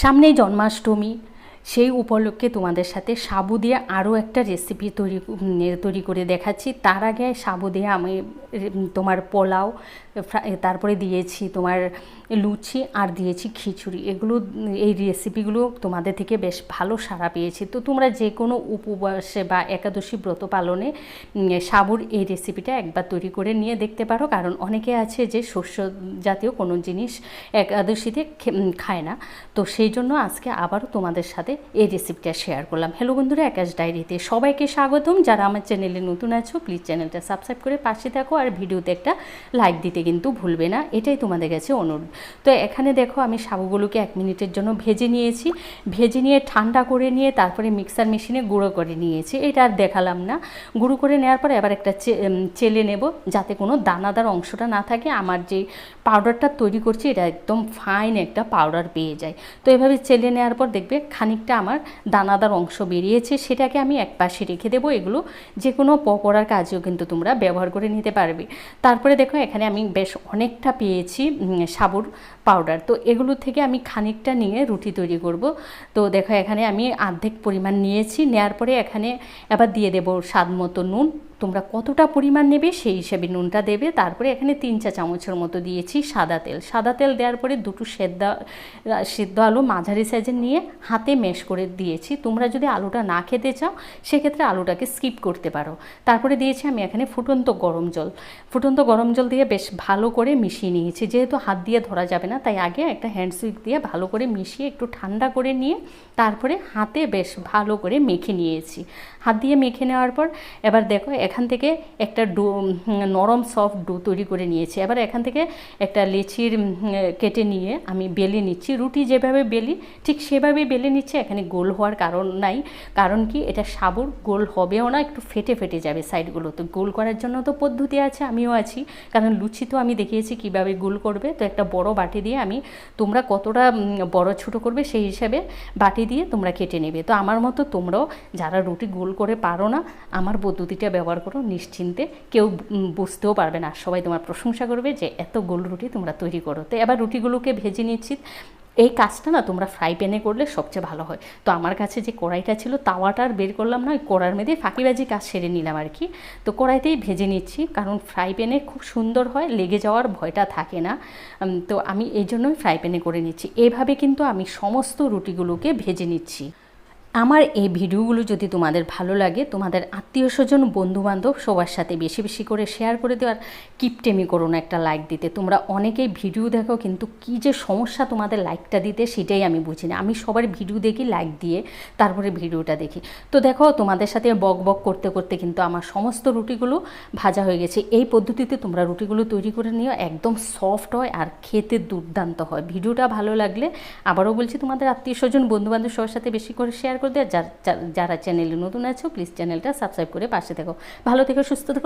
সামনেই জন্মাষ্টমী। সেই উপলক্ষে তোমাদের সাথে সাবু দিয়ে আরও একটা রেসিপি তৈরি তৈরি করে দেখাচ্ছি। তার আগে সাবু দিয়ে আমি তোমার পোলাও তারপরে দিয়েছি তোমার লুচি আর দিয়েছি খিচুড়ি। এগুলো এই রেসিপিগুলো তোমাদের থেকে বেশ ভালো সাড়া পেয়েছি। তো তোমরা যে কোনো উপবাসে বা একাদশী ব্রত পালনে সাবুর এই রেসিপিটা একবার তৈরি করে নিয়ে দেখতে পারো। কারণ অনেকে আছে যে শস্য জাতীয় কোনো জিনিস একাদশীতে খায় না। তো সেই জন্য আজকে আবারও তোমাদের সাথে এই রেসিপিটা শেয়ার করলাম। হ্যালো বন্ধুরা একাশ ডায়েরিতে সবাইকে স্বাগতম। যারা আমার চ্যানেলে নতুন আছো প্লিজ চ্যানেলটা সাবস্ক্রাইব করে পাশে থাকো আর ভিডিওতে একটা লাইক দিতে কিন্তু ভুলবে না। এটাই তোমাদের কাছে অনুরোধ। তো এখানে দেখো, আমি সাবুগুলোকে এক মিনিটের জন্য ভেজে নিয়েছি। ভেজে নিয়ে ঠান্ডা করে নিয়ে তারপরে মিক্সার মেশিনে গুঁড়ো করে নিয়েছি। এটা আর দেখালাম না। গুঁড়ো করে নেওয়ার পর এবার একটা চেলে নেব, যাতে কোনো দানাদার অংশটা না থাকে। আমার যে পাউডারটা তৈরি করছি, এটা একদম ফাইন একটা পাউডার পেয়ে যায়। তো এভাবে চেলে নেওয়ার পর দেখবে খানিকটা আমার দানাদার অংশ বেরিয়েছে, সেটাকে আমি এক পাশে রেখে দেবো, এগুলো যে কোনো পকোড়ার কাজেও কিন্তু তোমরা ব্যবহার করে নিতে পারবে। তারপরে দেখো, এখানে আমি বেশ অনেকটা পেয়েছি সাবুর পাউডার তো এগুলো থেকে আমি খানিকটা নিয়ে রুটি তৈরি করব। তো দেখো, এখানে আমি অর্ধেক পরিমাণ নিয়েছি নেওয়ার পরে এখানে এবার দিয়ে দেবো স্বাদ মতো নুন। তোমরা কতটা পরিমাণ নেবে সেই হিসেবে নুনটা দেবে। তারপরে এখানে তিন চা চামচের মতো দিয়েছি সাদা তেল। সাদা তেল দেওয়ার পরে দুটো সেদ্ধ সেদ্ধ আলু মাঝারি সাইজের নিয়ে হাতে মেশ করে দিয়েছি। তোমরা যদি আলুটা না খেতে চাও, সেক্ষেত্রে আলুটাকে স্কিপ করতে পারো। তারপরে দিয়েছি আমি এখানে ফুটন্ত গরম জল। ফুটন্ত গরম জল দিয়ে বেশ ভালো করে মিশিয়ে নিয়েছি। যেহেতু হাত দিয়ে ধরা যাবে না, তাই আগে একটা হ্যান্ড সুইচ দিয়ে ভালো করে মিশিয়ে একটু ঠান্ডা করে নিয়ে তারপরে হাতে বেশ ভালো করে মেখে নিয়েছি। হাত দিয়ে মেখে নেওয়ার পর, এবার দেখো এখান থেকে একটা ডো নরম সফট ডো তৈরি করে নিয়েছি। এবার এখান থেকে একটা লেচির কেটে নিয়ে আমি বেলে নিচ্ছি। রুটি যেভাবে বেলি, ঠিক সেভাবে বেলে নিচ্ছি, এখানে গোল হওয়ার কারণ নাই। কারণ কি, এটা সাবুর গোল হবেও না, একটু ফেটে ফেটে যাবে সাইডগুলো। তো গোল করার জন্য তো পদ্ধতি আছে, আমিও আছি। কারণ লুচি তো আমি দেখিয়েছি কীভাবে গোল করবে। তো একটা বড় বাটি দিয়ে আমি, তোমরা কতটা বড় ছোট করবে সেই হিসাবে বাটি দিয়ে তোমরা কেটে নেবে। তো আমার মতো তোমরাও যারা রুটি গোল করে পারো না, আমার পদ্ধতিটা ব্যবহার করো নিশ্চিন্তে। কেউ বুঝতেও পারবে না। সবাই তোমার প্রশংসা করবে যে এত গোল রুটি তোমরা তৈরি করো। তো এবার রুটিগুলোকে ভেজে নিচ্ছি। এই কাজটা না তোমরা ফ্রাই প্যানে করলে সবচেয়ে ভালো হয়। তো আমার কাছে যে কড়াইটা ছিল তাওয়াটা আর বের করলাম না, ওই কড়ার মধ্যে ফাঁকিবাজি কাজ সেরে নিলাম আর কি। তো কড়াইতেই ভেজে নিচ্ছি, কারণ ফ্রাই প্যানে খুব সুন্দর হয়, লেগে যাওয়ার ভয়টা থাকে না। তো আমি এই জন্যই ফ্রাই প্যানে করে নিচ্ছি। এভাবে কিন্তু আমি সমস্ত রুটিগুলোকে ভেজে নিচ্ছি। আমার এই ভিডিওগুলো যদি তোমাদের ভালো লাগে, তোমাদের আত্মীয় স্বজন, বন্ধুবান্ধব সবার সাথে বেশি বেশি করে শেয়ার করে দেওয়ার কিপটেমি করো না একটা লাইক দিতে। তোমরা অনেকেই ভিডিও দেখো, কিন্তু কি যে সমস্যা তোমাদের লাইকটা দিতে সেটাই আমি বুঝি না। আমি সবার ভিডিও দেখি লাইক দিয়ে তারপরে ভিডিওটা দেখি। তো দেখো, তোমাদের সাথে বক বক করতে করতে কিন্তু আমার সমস্ত রুটিগুলো ভাজা হয়ে গেছে। এই পদ্ধতিতে তোমরা রুটিগুলো তৈরি করে নিও। একদম সফট হয় আর খেতে দুর্দান্ত হয়। ভিডিওটা ভালো লাগলে আবারও বলছি, তোমাদের আত্মীয় স্বজন, বন্ধুবান্ধব সবার সাথে বেশি করে শেয়ার করে দেওয়া। যারা চ্যানেলে নতুন আছো প্লিজ চ্যানেলটা সাবস্ক্রাইব করে পাশে থেকো। ভালো থেকো, সুস্থ থেকো।